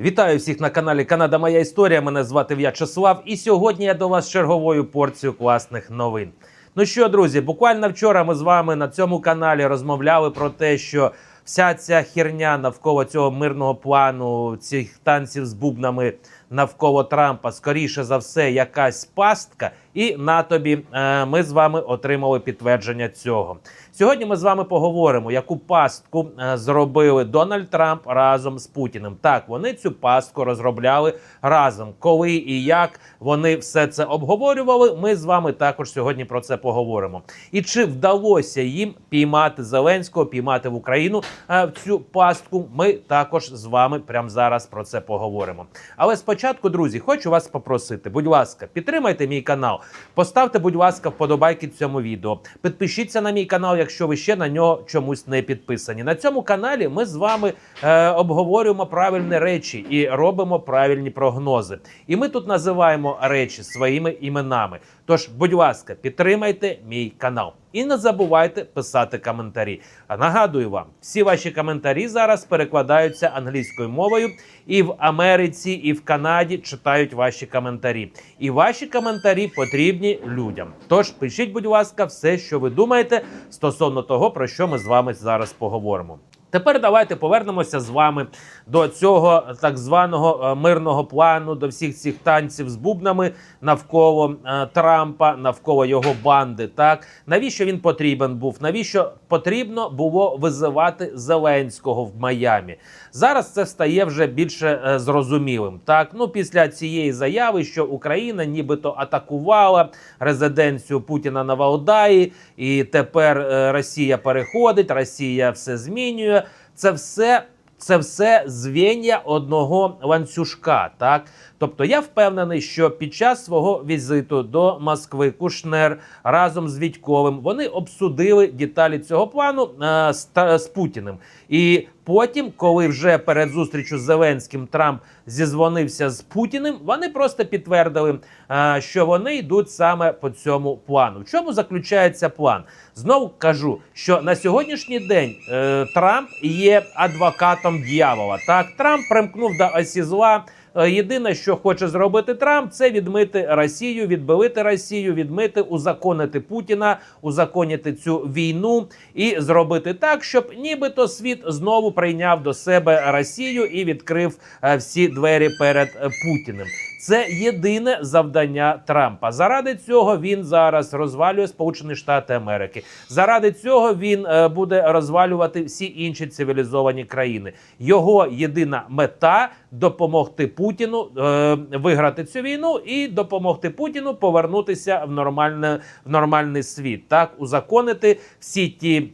Вітаю всіх на каналі Канада Моя Історія. Мене звати В'ячеслав, і сьогодні я до вас черговою порцією класних новин. Ну що, друзі, буквально вчора ми з вами на цьому каналі розмовляли про те, що вся ця херня навколо цього мирного плану, цих танців з бубнами навколо Трампа, скоріше за все, якась пастка. І на тобі е, ми з вами отримали підтвердження цього. Сьогодні ми з вами поговоримо, яку пастку е, зробили Дональд Трамп разом з Путіним. Так, вони цю пастку розробляли разом. Коли і як вони все це обговорювали, ми з вами також сьогодні про це поговоримо. І чи вдалося їм піймати Зеленського, піймати в Україну е, в цю пастку? Ми також з вами прямо зараз про це поговоримо. Але спочатку, друзі, хочу вас попросити, будь ласка, підтримайте мій канал. Поставте, будь ласка, вподобайки цьому відео. Підпишіться на мій канал, якщо ви ще на нього чомусь не підписані. На цьому каналі ми з вами е, обговорюємо правильні речі і робимо правильні прогнози. І ми тут називаємо речі своїми іменами. Тож, будь ласка, підтримайте мій канал. І не забувайте писати коментарі. А нагадую вам, всі ваші коментарі зараз перекладаються англійською мовою, і в Америці, і в Канаді читають ваші коментарі. І ваші коментарі потрібні людям. Тож пишіть, будь ласка, все, що ви думаєте стосовно того, про що ми з вами зараз поговоримо. Тепер давайте повернемося з вами до цього так званого е, мирного плану, до всіх цих танців з бубнами навколо е, Трампа, навколо його банди. Так навіщо він потрібен був? Навіщо потрібно було визивати Зеленського в Майамі? Зараз це стає вже більше е, зрозумілим. Так, ну після цієї заяви, що Україна нібито атакувала резиденцію Путіна на Валдаї, і тепер е, Росія переходить, Росія все змінює. Це все. Це все звіння одного ланцюжка. Так, тобто я впевнений, що під час свого візиту до Москви Кушнер разом з Вітьковим вони обсудили деталі цього плану е, з, з Путіним. І потім, коли вже перед зустрічю з Зеленським Трамп зізвонився з Путіним, вони просто підтвердили, е, що вони йдуть саме по цьому плану. В чому заключається план? Знову кажу, що на сьогоднішній день е, Трамп є адвокатом дьявола. Так, Трамп примкнув до осі зла. Е, Єдине, що хоче зробити Трамп, це відмити Росію, відбилити Росію, відмити, узаконити Путіна, узаконити цю війну і зробити так, щоб нібито світ знову прийняв до себе Росію і відкрив е, всі двері перед е, Путіним. Це єдине завдання Трампа. Заради цього він зараз розвалює Сполучені Штати Америки. Заради цього він е, буде розвалювати всі інші цивілізовані країни. Його єдина мета допомогти Путіну е, виграти цю війну і допомогти Путіну повернутися в нормальне в нормальний світ, так узаконити всі ті.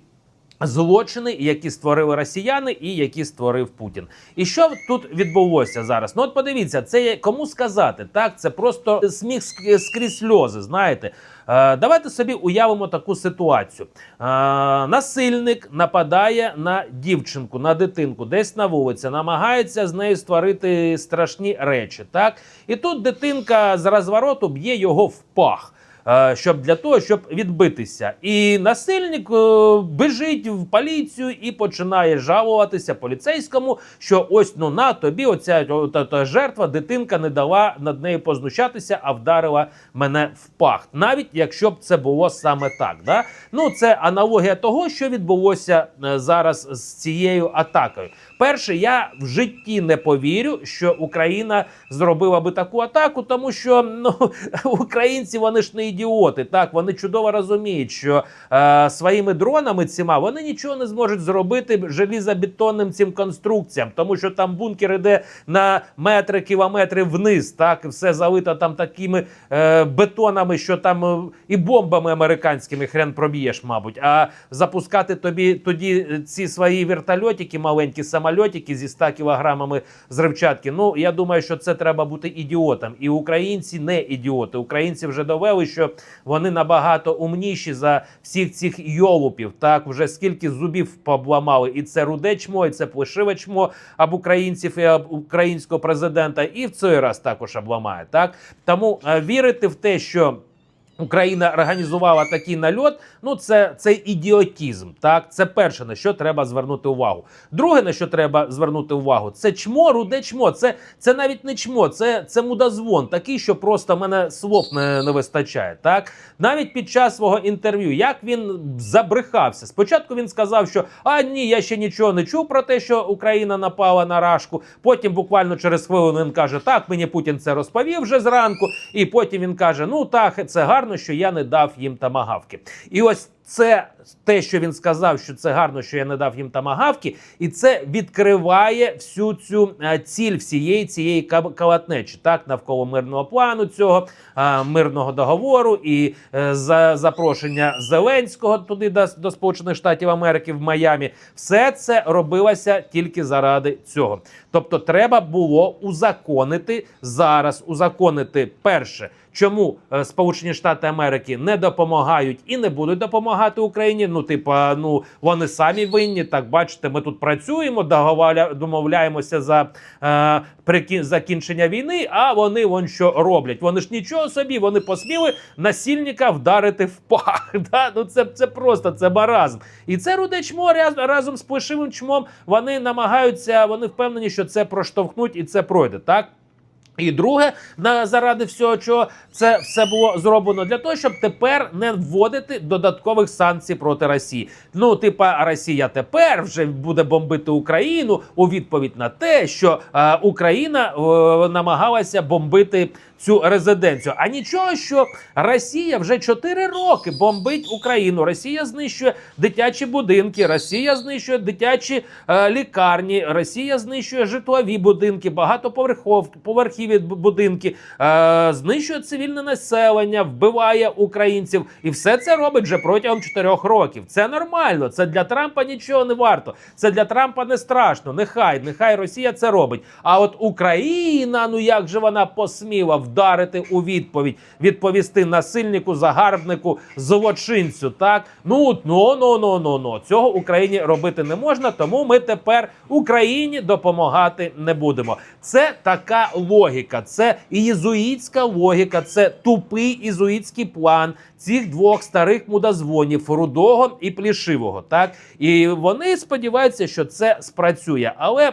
Злочини, які створили росіяни, і які створив Путін, і що тут відбулося зараз? Ну от подивіться, це є- кому сказати так. Це просто сміх ск- скрізь сльози. Знаєте, е, давайте собі уявимо таку ситуацію. Е, насильник нападає на дівчинку, на дитинку, десь на вулиці, намагається з нею створити страшні речі. Так, і тут дитинка з розвороту б'є його в пах. Е, щоб для того, щоб відбитися, і насильник е, біжить в поліцію і починає жалуватися поліцейському, що ось ну на тобі, оця та, та жертва, дитинка не дала над нею познущатися, а вдарила мене в пах. Навіть якщо б це було саме так. Да? Ну це аналогія того, що відбулося е, зараз з цією атакою. Перше, я в житті не повірю, що Україна зробила би таку атаку, тому що ну українці вони ж не ідіоти. Так вони чудово розуміють, що е, своїми дронами ціма вони нічого не зможуть зробити желізобетонним цим конструкціям, тому що там бункер іде на метри кілометри вниз. Так все залито там такими е, бетонами, що там е, і бомбами американськими хрен проб'єш, мабуть. А запускати тобі тоді е, ці свої вертольотики, маленькі самольотики зі 100 кілограмами зривчатки. Ну я думаю, що це треба бути ідіотом. І українці не ідіоти. Українці вже довели, що вони набагато умніші за всіх цих йолупів. Так вже скільки зубів побламали, і це руде чмо, і це плешиве чмо об українців і об українського президента, і в цей раз також обламає. Так тому е, вірити в те, що Україна організувала такий нальот. Ну, це, це ідіотізм. Так, це перше на що треба звернути увагу. Друге, на що треба звернути увагу, це чмо, руде чмо. Це, це навіть не чмо, це, це мудозвон, такий, що просто мене слов не, не вистачає. Так, навіть під час свого інтерв'ю, як він забрехався. Спочатку він сказав, що а ні, я ще нічого не чув про те, що Україна напала на Рашку. Потім, буквально через хвилину, він каже: Так, мені Путін це розповів вже зранку. І потім він каже: Ну так, це гарно, що я не дав їм тамагавки. І ось це те, що він сказав, що це гарно, що я не дав їм тамагавки, і це відкриває всю цю е, ціль всієї цієї калатнечі, так навколо мирного плану цього е, мирного договору і е, за запрошення Зеленського туди до, до Сполучених Штатів Америки в Майамі. Все це робилося тільки заради цього. Тобто, треба було узаконити зараз, узаконити перше. Чому Сполучені Штати Америки не допомагають і не будуть допомагати Україні? Ну, типа, ну вони самі винні. Так бачите, ми тут працюємо, домовляємося за е, прикін, закінчення війни. А вони вон що роблять? Вони ж нічого собі, вони посміли насильника вдарити в пах. Да? Ну це, це просто це маразм. І це руде чмо раз- разом з плешивим чмом. Вони намагаються, вони впевнені, що це проштовхнуть і це пройде. Так. І друге, на заради всього, чого це все було зроблено для того, щоб тепер не вводити додаткових санкцій проти Росії. Ну, типа, Росія тепер вже буде бомбити Україну у відповідь на те, що е, Україна е, намагалася бомбити цю резиденцію. А нічого, що Росія вже 4 роки бомбить Україну. Росія знищує дитячі будинки, Росія знищує дитячі е, лікарні, Росія знищує житлові будинки, багатоповерхов бу- будинки, е, знищує цивільне населення, вбиває українців, і все це робить вже протягом 4 років. Це нормально. Це для Трампа нічого не варто. Це для Трампа не страшно. Нехай, нехай Росія це робить. А от Україна, ну як же вона посміла вдарити у відповідь, відповісти насильнику, загарбнику, злочинцю. Так ну ну ну ну ну ну цього Україні робити не можна. Тому ми тепер Україні допомагати не будемо. Це така логіка, це єзуїтська логіка, це тупий ізуїтський план цих двох старих мудозвонів рудого і плішивого. Так і вони сподіваються, що це спрацює, але.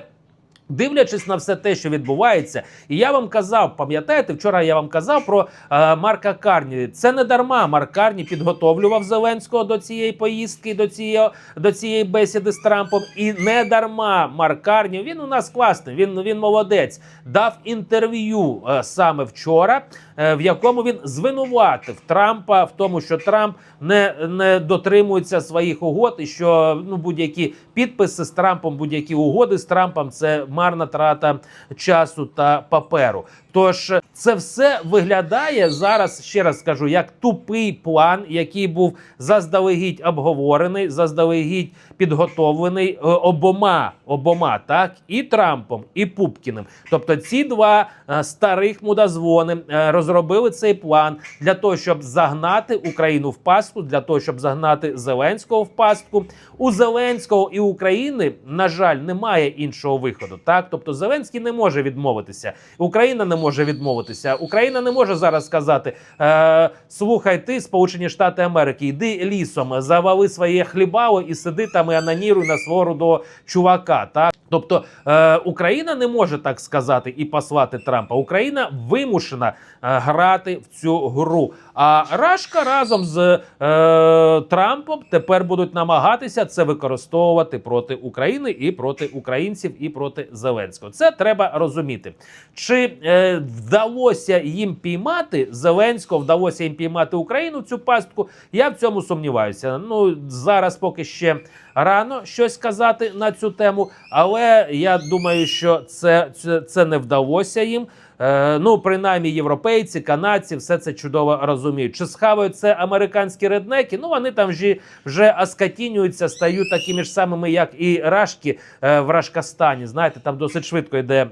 Дивлячись на все те, що відбувається, і я вам казав, пам'ятаєте, вчора я вам казав про е, Марка Карні. Це не дарма. Марк Карні підготовлював Зеленського до цієї поїздки, до цієї, до цієї бесіди з Трампом. І не дарма Марк Карні. Він у нас класний. Він він молодець. Дав інтерв'ю е, саме вчора, в якому він звинуватив Трампа в тому, що Трамп не, не дотримується своїх угод, і що ну будь-які підписи з Трампом, будь-які угоди з Трампом це марна трата часу та паперу. Тож це все виглядає зараз, ще раз скажу, як тупий план, який був заздалегідь обговорений, заздалегідь підготовлений е, обома, обома, так і Трампом, і Пупкіним. Тобто ці два е, старих мудозвони е, розробили цей план для того, щоб загнати Україну в пастку, для того, щоб загнати Зеленського в пастку. У Зеленського і України, на жаль, немає іншого виходу. Так, тобто Зеленський не може відмовитися, Україна не може відмовитися. Україна не може зараз сказати: е, слухай, ти, Сполучені Штати Америки, йди лісом, завали своє хлібало і сиди там і ананіруй на свого рудого чувака. Так, тобто е, Україна не може так сказати і послати Трампа. Україна вимушена е, грати в цю гру. А Рашка разом з е, Трампом тепер будуть намагатися це використовувати проти України і проти українців, і проти Зеленського. Це треба розуміти. Чи е, вдалося їм піймати Зеленського, вдалося їм піймати Україну цю пастку? Я в цьому сумніваюся. Ну зараз поки ще рано щось сказати на цю тему, але я думаю, що це, це, це не вдалося їм. Е, ну, принаймні, європейці, канадці, все це чудово розуміють. Чи схавають це американські реднеки? Ну вони там вже, вже оскотінюються, стають такими ж самими, як і рашки е, в Рашкастані. Знаєте, там досить швидко йде.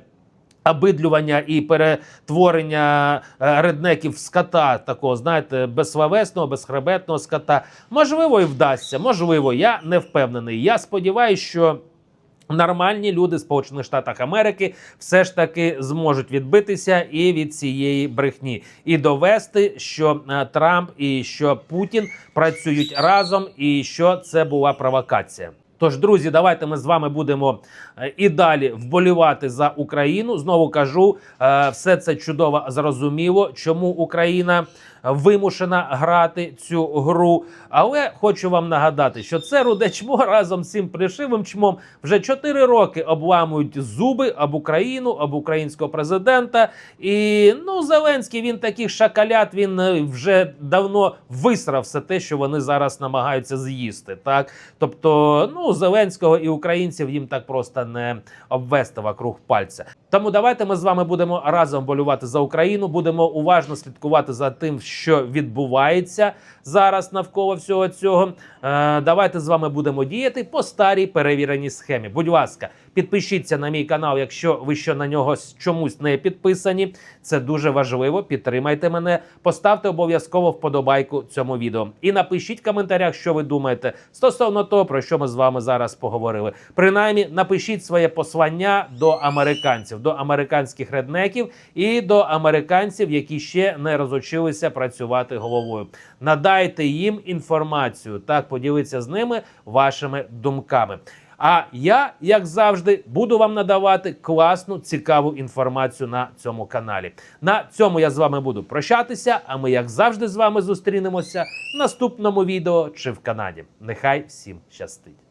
Обидлювання і перетворення е, реднеків в скота, такого, знаєте, безсловесного, безхребетного скота. Можливо, і вдасться, можливо, я не впевнений. Я сподіваюся, що Нормальні люди Сполучених Штатах Америки все ж таки зможуть відбитися і від цієї брехні, і довести, що е, Трамп і що Путін працюють разом, і що це була провокація. Тож, друзі, давайте ми з вами будемо е, і далі вболівати за Україну. Знову кажу, е, все це чудово зрозуміло, чому Україна вимушена грати цю гру. Але хочу вам нагадати, що це руде чмо разом з цим плешивим чмом вже 4 роки обламують зуби об Україну, об українського президента. І ну Зеленський він таких шакалят. Він е, вже давно висрав все те, що вони зараз намагаються з'їсти. Так, тобто, ну Зеленського і українців їм так просто не обвести вокруг пальця. Тому давайте ми з вами будемо разом болювати за Україну. Будемо уважно слідкувати за тим, що відбувається зараз навколо всього цього. Е, давайте з вами будемо діяти по старій перевіреній схемі. Будь ласка, підпишіться на мій канал, якщо ви ще на нього чомусь не підписані. Це дуже важливо. Підтримайте мене, поставте обов'язково вподобайку цьому відео і напишіть в коментарях, що ви думаєте стосовно того, про що ми з вами зараз поговорили. Принаймні, напишіть своє послання до американців, до американських реднеків і до американців, які ще не розучилися працювати головою. Надайте їм інформацію, так поділіться з ними вашими думками. А я, як завжди, буду вам надавати класну, цікаву інформацію на цьому каналі. На цьому я з вами буду прощатися. А ми, як завжди, з вами зустрінемося в наступному відео чи в Канаді. Нехай всім щастить!